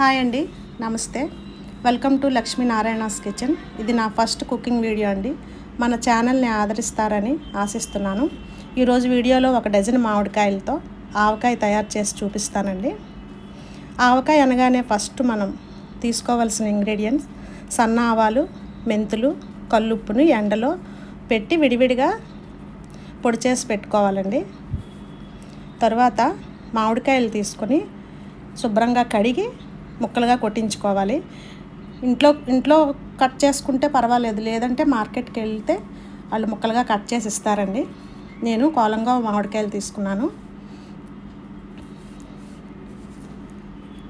Hi అండి నమస్తే. Welcome to Lakshminarayana's kitchen. ఇది నా ఫస్ట్ కుకింగ్ వీడియో అండి. మన ఛానల్ని ఆదరిస్తారని ఆశిస్తున్నాను. ఈరోజు వీడియోలో ఒక డజన్ మామిడికాయలతో ఆవకాయ తయారు చేసి చూపిస్తానండి. ఆవకాయ అనగానే ఫస్ట్ మనం తీసుకోవాల్సిన ఇంగ్రీడియంట్స్ సన్న ఆవాలు మెంతులు కల్లుప్పును ఎండలో పెట్టి విడివిడిగా పొడి చేసి పెట్టుకోవాలండి. తర్వాత మామిడికాయలు తీసుకొని శుభ్రంగా కడిగి ముక్కలుగా కొట్టించుకోవాలి. ఇంట్లో ఇంట్లో కట్ చేసుకుంటే పర్వాలేదు. లేదంటే మార్కెట్కి వెళ్తే వాళ్ళు ముక్కలుగా కట్ చేసి ఇస్తారండి. నేను కోలంగా మామిడికాయలు తీసుకున్నాను.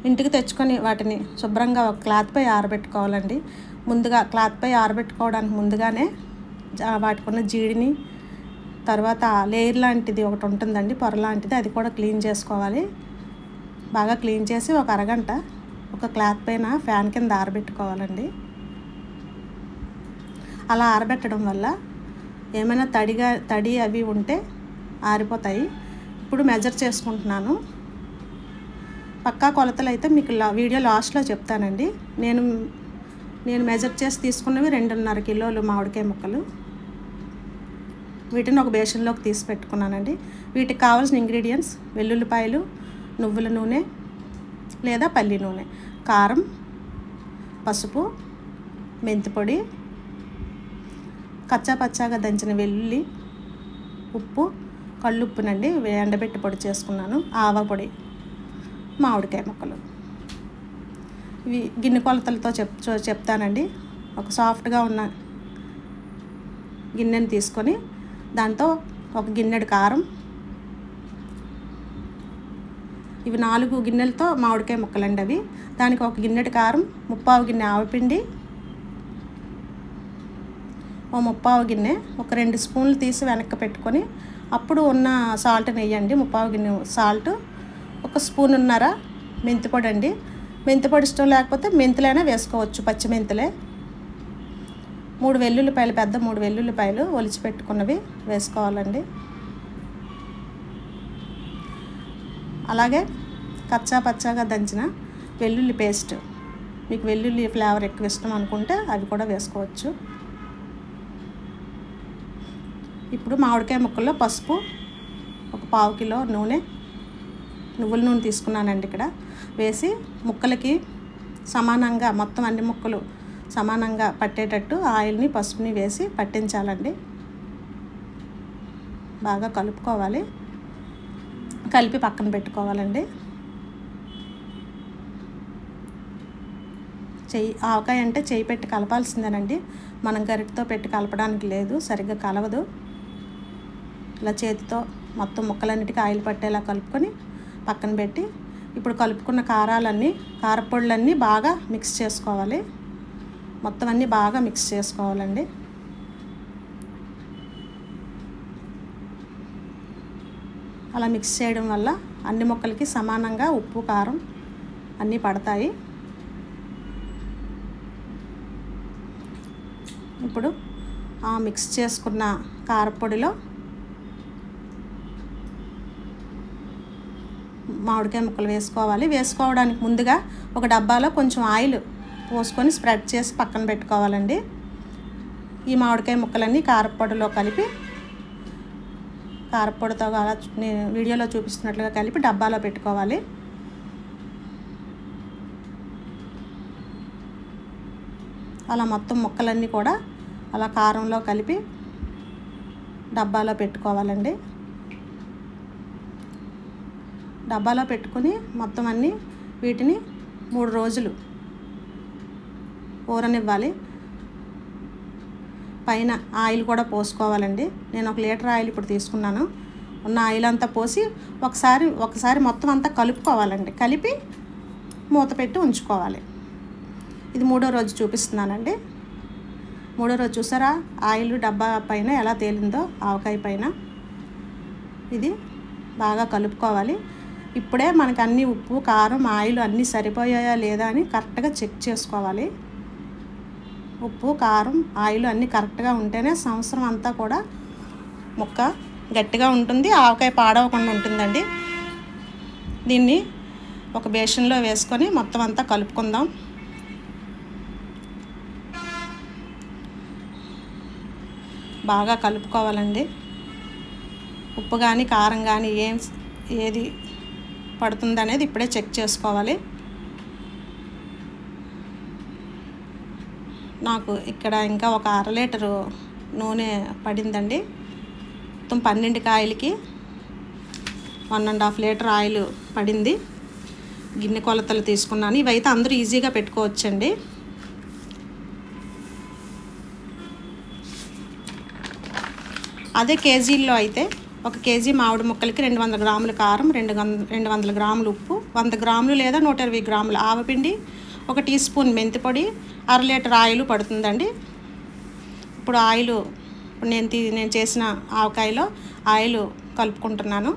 ఇంటికి తెచ్చుకొని వాటిని శుభ్రంగా ఒక క్లాత్పై ఆరబెట్టుకోవాలండి. ముందుగా క్లాత్పై ఆరబెట్టుకోవడానికి ముందుగానే వాటికి ఉన్న జీడిని తర్వాత లేయర్ లాంటిది ఒకటి ఉంటుందండి పొర లాంటిది అది కూడా క్లీన్ చేసుకోవాలి. బాగా క్లీన్ చేసి ఒక అరగంట ఒక క్లాత్ పైన ఫ్యాన్ కింద ఆరబెట్టుకోవాలండి. అలా ఆరబెట్టడం వల్ల ఏమైనా తడిగా తడి అవి ఉంటే ఆరిపోతాయి. ఇప్పుడు మెజర్ చేసుకుంటున్నాను. పక్కా కొలతలు అయితే మీకు లా వీడియో లాస్ట్లో చెప్తానండి. నేను నేను మెజర్ చేసి తీసుకున్నవి రెండున్నర కిలోలు మామిడికాయ ముక్కలు. వీటిని ఒక బేషన్లోకి తీసి పెట్టుకున్నానండి. వీటికి కావాల్సిన ఇంగ్రీడియంట్స్ వెల్లుల్లిపాయలు నువ్వుల నూనె లేదా పల్లి నూనె. కారం పసుపు మెంతి పొడి కచ్చా పచ్చాగా దంచిన వెల్లుల్లి ఉప్పు కళ్ళుప్పునండి ఎండబెట్టి పొడి చేసుకున్నాను ఆవ పొడి మామిడికాయ ముక్కలు. ఇవి గిన్నె కొలతలతో చెప్ చెప్తానండి. ఒక సాఫ్ట్గా ఉన్న గిన్నెని తీసుకొని దాంతో ఒక గిన్నెడు కారం ఇవి నాలుగు గిన్నెలతో మామిడికాయ ముక్కలండి అవి. దానికి ఒక గిన్నెటి కారం ముప్పావు గిన్నె ఆవపిండి ఓ ముప్పావు గిన్నె ఒక రెండు స్పూన్లు తీసి వెనక్కి పెట్టుకొని అప్పుడు ఉన్న సాల్ట్ నెయ్యండి ముప్పావు గిన్నె సాల్ట్. ఒక స్పూన్ ఉన్నర మెంతిపొడి అండి మెంతిపొడి ఇష్టం లేకపోతే మెంతులైనా వేసుకోవచ్చు పచ్చి మెంతులే. మూడు వెల్లుల్లిపాయలు పెద్ద మూడు వెల్లుల్లిపాయలు ఒలిచి పెట్టుకున్నవి వేసుకోవాలండి. అలాగే కచ్చా పచ్చాగా దంచిన వెల్లుల్లి పేస్ట్. మీకు వెల్లుల్లి ఫ్లేవర్ ఎక్కువ ఇష్టం అనుకుంటే అవి కూడా వేసుకోవచ్చు. ఇప్పుడు మామిడికాయ ముక్కల్లో పసుపు ఒక పావు కిలో నూనె నువ్వుల నూనె తీసుకున్నానండి ఇక్కడ. వేసి ముక్కలకి సమానంగా మొత్తం అన్ని ముక్కలు సమానంగా పట్టేటట్టు ఆయిల్ని పసుపుని వేసి పట్టించాలండి. బాగా కలుపుకోవాలి. కలిపి పక్కన పెట్టుకోవాలండి. చెయ్యి ఆవకాయ అంటే చేయి పెట్టి కలపాల్సిందేనండి. మనం గరిటతో పెట్టి కలపడానికి లేదు సరిగ్గా కలవదు. ఇలా చేతితో మొత్తం ముక్కలన్నిటికీ ఆయిల్ పట్టేలా కలుపుకొని పక్కన పెట్టి ఇప్పుడు కలుపుకున్న కారాలన్నీ కారపొడులన్నీ బాగా మిక్స్ చేసుకోవాలి. మొత్తం అన్నీ బాగా మిక్స్ చేసుకోవాలండి. అలా మిక్స్ చేయడం వల్ల అన్ని ముక్కలకి సమానంగా ఉప్పు కారం అన్నీ పడతాయి. ఇప్పుడు ఆ మిక్స్ చేసుకున్న కారపొడిలో మామిడికాయ ముక్కలు వేసుకోవాలి. వేసుకోవడానికి ముందుగా ఒక డబ్బాలో కొంచెం ఆయిల్ పోసుకొని స్ప్రెడ్ చేసి పక్కన పెట్టుకోవాలండి. ఈ మామిడికాయ ముక్కలన్నీ కారపొడిలో కలిపి కారపొడితో అలా నేను వీడియోలో చూపిస్తున్నట్లుగా కలిపి డబ్బాలో పెట్టుకోవాలి. అలా మొత్తం ముక్కలన్నీ కూడా అలా కారంలో కలిపి డబ్బాలో పెట్టుకోవాలండి. డబ్బాలో పెట్టుకుని మొత్తం అన్నీ వీటిని మూడు రోజులు ఊరనివ్వాలి. పైన ఆయిల్ కూడా పోసుకోవాలండి. నేను ఒక లీటర్ ఆయిల్ ఇప్పుడు తీసుకున్నాను. ఉన్న ఆయిల్ అంతా పోసి ఒకసారి ఒకసారి మొత్తం అంతా కలుపుకోవాలండి. కలిపి మూత పెట్టి ఉంచుకోవాలి. ఇది మూడో రోజు చూపిస్తున్నానండి. మూడో రోజు చూసారా? ఆయిల్ డబ్బా పైన ఎలా తేలిందో ఆవకాయ పైన ఇది బాగా కలుపుకోవాలి. ఇప్పుడే మనకు అన్ని ఉప్పు కారం ఆయిల్ అన్నీ సరిపోయాయా లేదా అని కరెక్ట్గా చెక్ చేసుకోవాలి. ఉప్పు కారం ఆయిల్ అన్నీ కరెక్ట్గా ఉంటేనే సంవత్సరం అంతా కూడా ముక్క గట్టిగా ఉంటుంది. ఆవకాయ పాడవకుండా ఉంటుందండి. దీన్ని ఒక బేషన్లో వేసుకొని మొత్తం అంతా కలుపుకుందాం. బాగా కలుపుకోవాలండి. ఉప్పు కానీ కారం కానీ ఏం ఏది పడుతుందనేది ఇప్పుడే చెక్ చేసుకోవాలి. నాకు ఇక్కడ ఇంకా ఒక అర లీటరు నూనె పడిందండి. మొత్తం పన్నెండు కాయలకి one and half litre oil పడింది. గిన్నె కొలతలు తీసుకున్నాను. ఇవైతే అందరూ ఈజీగా పెట్టుకోవచ్చండి. అదే కేజీల్లో అయితే ఒక కేజీ మామిడి ముక్కలకి రెండు వందల గ్రాముల కారం రెండు రెండు వందల గ్రాములు ఉప్పు వంద గ్రాములు లేదా నూట ఇరవై గ్రాములు ఆవపిండి ఒక టీ స్పూన్ మెంతి పొడి అర లీటర్ ఆయిల్ పడుతుందండి. ఇప్పుడు ఆయిల్ నేను తీ నేను చేసిన ఆవకాయలో ఆయిల్ కలుపుకుంటున్నాను.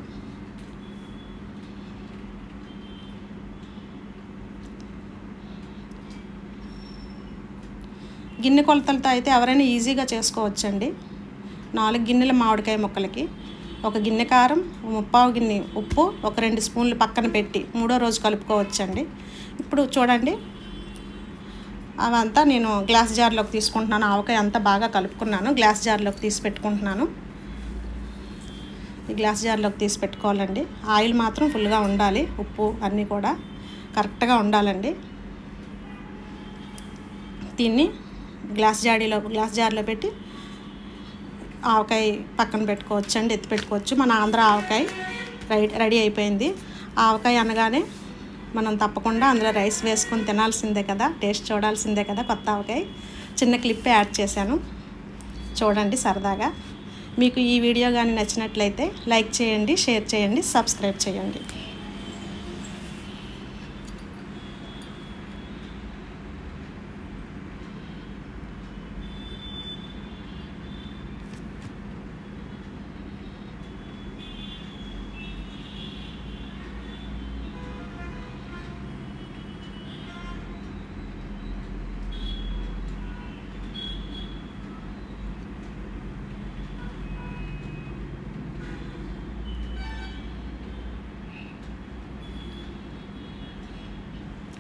గిన్నె కొలతలతో అయితే ఎవరైనా ఈజీగా చేసుకోవచ్చండి. నాలుగు గిన్నెల మామిడికాయ ముక్కలకి ఒక గిన్నె కారం ముప్పావు గిన్నె ఉప్పు ఒక రెండు స్పూన్లు పక్కన పెట్టి మూడో రోజు కలుపుకోవచ్చండి. ఇప్పుడు చూడండి అవంతా నేను గ్లాస్ జార్లోకి తీసుకుంటున్నాను. ఆవకాయ అంతా బాగా కలుపుకున్నాను. గ్లాస్ జార్లోకి తీసి పెట్టుకుంటున్నాను. ఈ గ్లాస్ జార్లోకి తీసి పెట్టుకోవాలండి. ఆయిల్ మాత్రం ఫుల్గా ఉండాలి. ఉప్పు అన్నీ కూడా కరెక్ట్గా ఉండాలండి. దీన్ని గ్లాస్ జాడీలో గ్లాస్ జార్లో పెట్టి ఆవకాయ పక్కన పెట్టుకోవచ్చు అండి ఎత్తి పెట్టుకోవచ్చు. మన ఆంధ్ర ఆవకాయ రెడీ రెడీ అయిపోయింది. ఆవకాయ అనగానే మనం తప్పకుండా అందులో రైస్ వేసుకొని తినాల్సిందే కదా టేస్ట్ చూడాల్సిందే కదా కొత్త ఆవకాయ. చిన్న క్లిప్ యాడ్ చేశాను. చూడండి సరదాగా. మీకు ఈ వీడియో కానీ నచ్చినట్లయితే లైక్ చేయండి షేర్ చేయండి సబ్స్క్రైబ్ చేయండి.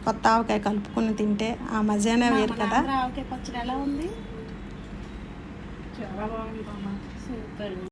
కొత్త ఆవకాయ కలుపుకొని తింటే ఆ మజానే వేరు కదా. ఆవకాయ పచ్చడి ఎలా ఉంది? చాలా బాగుంది సూపర్.